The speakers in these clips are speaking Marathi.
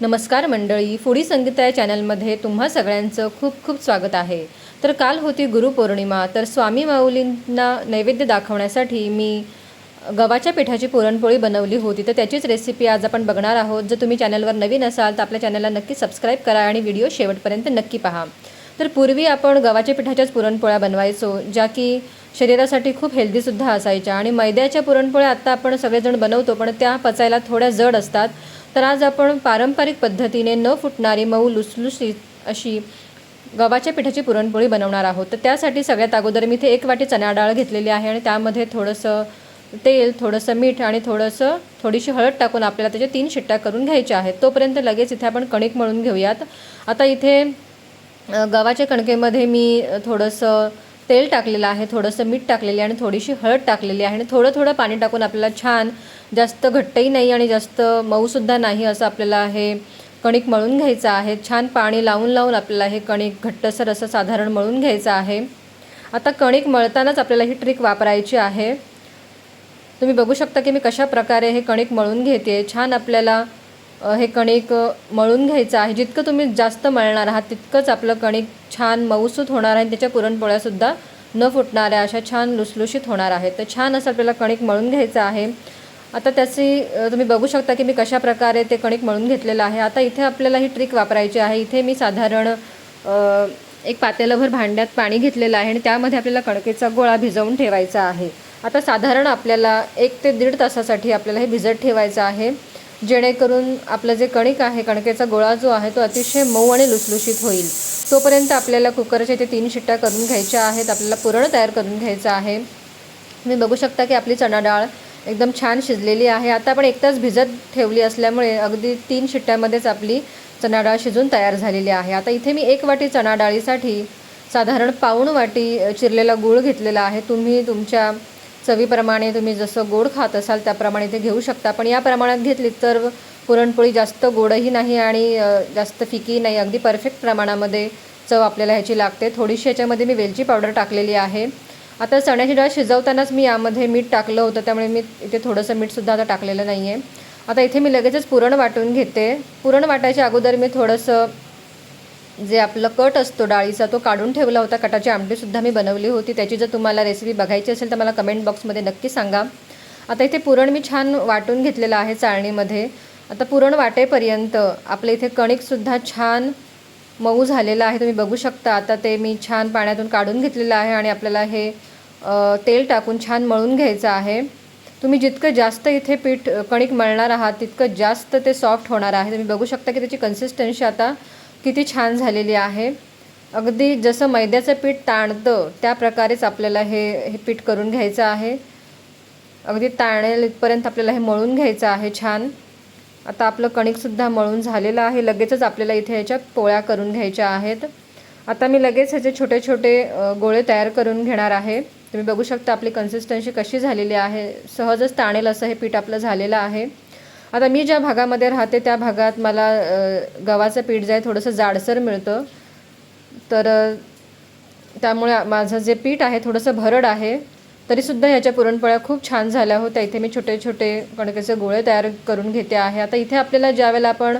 नमस्कार मंडळी फुडी संगीता या चॅनलमध्ये तुम्हा सगळ्यांचं खूप खूप स्वागत आहे. तर काल होती गुरुपौर्णिमा तर स्वामी माऊलींना नैवेद्य दाखवण्यासाठी मी गव्हाच्या पिठाची पुरणपोळी बनवली होती. तर त्याचीच रेसिपी आज आपण बघणार आहोत. जर तुम्ही चॅनलवर नवीन असाल तर आपल्या चॅनलला नक्की सबस्क्राईब करा आणि व्हिडिओ शेवटपर्यंत नक्की पहा. तर पूर्वी आपण गव्हाच्या पिठाच्याच पुरणपोळ्या बनवायचो ज्या की शरीरासाठी खूप हेल्दीसुद्धा असायच्या. आणि मैद्याच्या पुरणपोळ्या आत्ता आपण सगळेजण बनवतो पण त्या पचायला थोड्या जड असतात. तर आज आपण पारंपरिक पद्धतीने न फुटणारी मऊ लुसलुसीत अशी गव्हाच्या पिठाची पुरणपोळी बनवणार आहोत. तर त्यासाठी सगळ्यात अगोदर मी इथे एक वाटी चणा डाळ घेतलेली आहे आणि त्यामध्ये थोडंसं तेल थोडंसं मीठ आणि थोडंसं थोडीशी हळद टाकून आपल्याला त्याच्या तीन शिट्ट्या करून घ्यायच्या आहेत. तोपर्यंत लगेच इथे आपण कणिक मळून घेऊयात. आता इथे गव्हाच्या कणकेमध्ये मी थोडंसं तेल टाकलेलं आहे थोडंसं मीठ टाकलेले आणि थोडीशी हळद टाकलेली आहे आणि थोडं थोडं पाणी टाकून आपल्याला छान जास्त घट्टही नाही आणि जास्त मऊसुद्धा नाही असं आपल्याला हे कणिक मळून घ्यायचं आहे. छान पाणी लावून लावून आपल्याला हे कणिक घट्टसर असं साधारण मळून घ्यायचं आहे. आता कणिक मळतानाच आपल्याला ही ट्रिक वापरायची आहे. तुम्ही बघू शकता की मी कशा प्रकारे हे कणिक मळून घेते छान आपल्याला हे कणिक मळून घ्यायचं आहे. जितकं तुम्ही जास्त मळणार आहात तितकंच आपलं कणिक छान मऊसूत होणार आहे आणि त्याच्या पुरणपोळ्यासुद्धा न फुटणाऱ्या अशा छान लुसलुशीत होणार आहेत. तर छान असं आपल्याला कणिक मळून घ्यायचं आहे. आता त्याची तुम्ही बघू शकता की मी कशा प्रकारे ते कणिक मळून घेतलेलं आहे. आता इथे आपल्याला ही ट्रिक वापरायची आहे. इथे मी साधारण एक पातेलभर भांड्यात पाणी घेतलेलं आहे आणि त्यामध्ये आपल्याला कणकेचा गोळा भिजवून ठेवायचा आहे. आता साधारण आपल्याला एक ते दीड तासासाठी आपल्याला हे भिजत ठेवायचं आहे. जेणेकरून आपलं जे कणिक आहे कणकेचा गोळा जो आहे तो अतिशय मऊ आणि लुसलुशीत होईल. तोपर्यंत आपल्याला कुकरच्या ते तीन शिट्ट्या करून घ्यायच्या आहेत आपल्याला पुरण तयार करून घ्यायचं आहे. तुम्ही बघू शकता की आपली चणा डाळ एकदम छान शिजलेली आहे. आता आपण एक तास भिजत ठेवली असल्यामुळे अगदी तीन शिट्ट्यामध्येच आपली चणा डाळ शिजून तयार झालेली आहे. आता इथे मी एक वाटी चणा डाळीसाठी साधारण पाऊण वाटी चिरलेला गूळ घेतलेला आहे. तुम्ही तुमच्या चवीप्रमाणे तुम्ही जसं गोड खात असाल त्याप्रमाणे ते घेऊ शकता. पण या प्रमाणात घेतली तर पुरणपोळी जास्त गोडही नाही आणि जास्त फिकी नाही. अगदी परफेक्ट प्रमाणामध्ये चव आपल्याला ह्याची लागते. थोडीशी याच्यामध्ये मी वेलची पावडर टाकलेली आहे. आता चण्याची डाळ शिजवतानाच मी यामध्ये मीठ टाकलं होतं त्यामुळे मी इथे थोडंसं मीठसुद्धा आता टाकलेलं नाही आहे आता इथे मी लगेचच पुरण वाटून घेते. पुरण वाटायच्या अगोदर मी थोडंसं जे आपलं कट असतो डाळीचा तो काढून ठेवला होता. कटाची आमटीसुद्धा मी बनवली होती. त्याची जर तुम्हाला रेसिपी बघायची असेल तर मला कमेंट बॉक्समध्ये नक्की सांगा. आता इथे पुरण मी छान वाटून घेतलेलं आहे चाळणीमध्ये. आता पुरण वाटेपर्यंत आपलं इथे कणिकसुद्धा छान मऊ झालेलं आहे. तुम्ही बघू शकता आता ते मी छान पाण्यातून काढून घेतलेलं आहे आणि आपल्याला हे तेल टाकून छान मळून घ्यायचं आहे. तुम्ही जितकं जास्त इथे पीठ कणिक मळणार आहात तितकं जास्त ते सॉफ्ट होणार आहे. तुम्ही बघू शकता की त्याची कन्सिस्टन्सी आता किती छान झालेली आहे. अगदी जसं मैद्याचं पीठ ताणतं त्या प्रकारेच आपल्याला हे हे पीठ करून घ्यायचं आहे. अगदी ताणेल इथपर्यंत आपल्याला हे मळून घ्यायचं आहे छान. आता आपलं कणिकसुद्धा मळून झालेलं आहे. लगेचच आपल्याला इथे ह्याच्या पोळ्या करून घ्यायच्या आहेत. आता मी लगेच ह्याचे छोटे छोटे गोळे तयार करून घेणार आहे. तुम्ही बघू शकता आपली कन्सिस्टन्सी कशी झालेली आहे. सहजच ताणेल असं हे पीठ आपलं झालेलं आहे. आता मी ज्या भागामध्ये राहते त्या भागात मला गव्हाचं पीठ जे आहे थोडंसं जाडसर मिळतं. तर त्यामुळे माझं जे पीठ आहे थोडंसं भरड आहे तरीसुद्धा ह्याच्या पुरणपोळ्या खूप छान झाल्या होत्या इथे मी छोटे छोटे कणकेचे गोळे तयार करून घेते आहे. आता इथे आपल्याला ज्यावेळेला आपण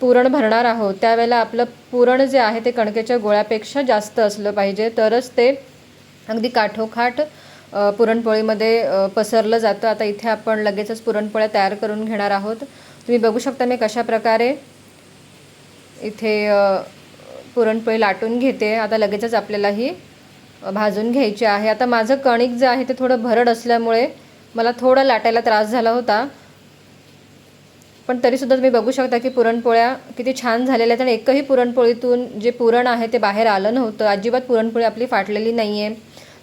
पुरण भरणार आहोत त्यावेळेला आपलं पुरण जे आहे ते कणकेच्या गोळ्यापेक्षा जास्त असलं पाहिजे. तरच ते अगदी काठोखाट पुरणपोळीमध्ये पसरलं जातं. आता इथे आपण लगेचच पुरणपोळ्या तयार करून घेणार आहोत. तुम्ही बघू शकता मी कशा प्रकारे इथे पुरणपोळी लाटून घेते. आता लगेचच आपल्याला ही भाजून घ्यायची आहे. आता माझं कणिक जे आहे ते थोडं भरड असल्यामुळे मला थोडं लाटायला त्रास झाला होता. पण तरीसुद्धा तुम्ही बघू शकता की पुरणपोळ्या किती छान झालेल्या आहेत. आणि एकही पुरणपोळीतून जे पुरण आहे ते बाहेर आलं नव्हतं. अजिबात पुरणपोळी आपली फाटलेली नाही आहे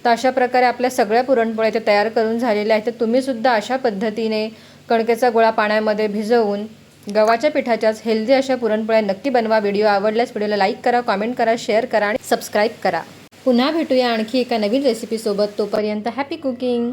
तर अशा प्रकारे आपल्या सगळ्या पुरणपोळ्या ते तयार करून झालेल्या आहेत. तर तुम्हीसुद्धा अशा पद्धतीने कणकेचा गोळा पाण्यामध्ये भिजवून गव्हाच्या पिठाच्याच हेल्दी अशा पुरणपोळ्या नक्की बनवा. व्हिडिओ आवडल्यास व्हिडिओला लाईक करा कॉमेंट करा शेअर करा आणि सबस्क्राईब करा. पुन्हा भेटूया आणखी एका नवीन रेसिपीसोबत तोपर्यंत हॅपी कुकिंग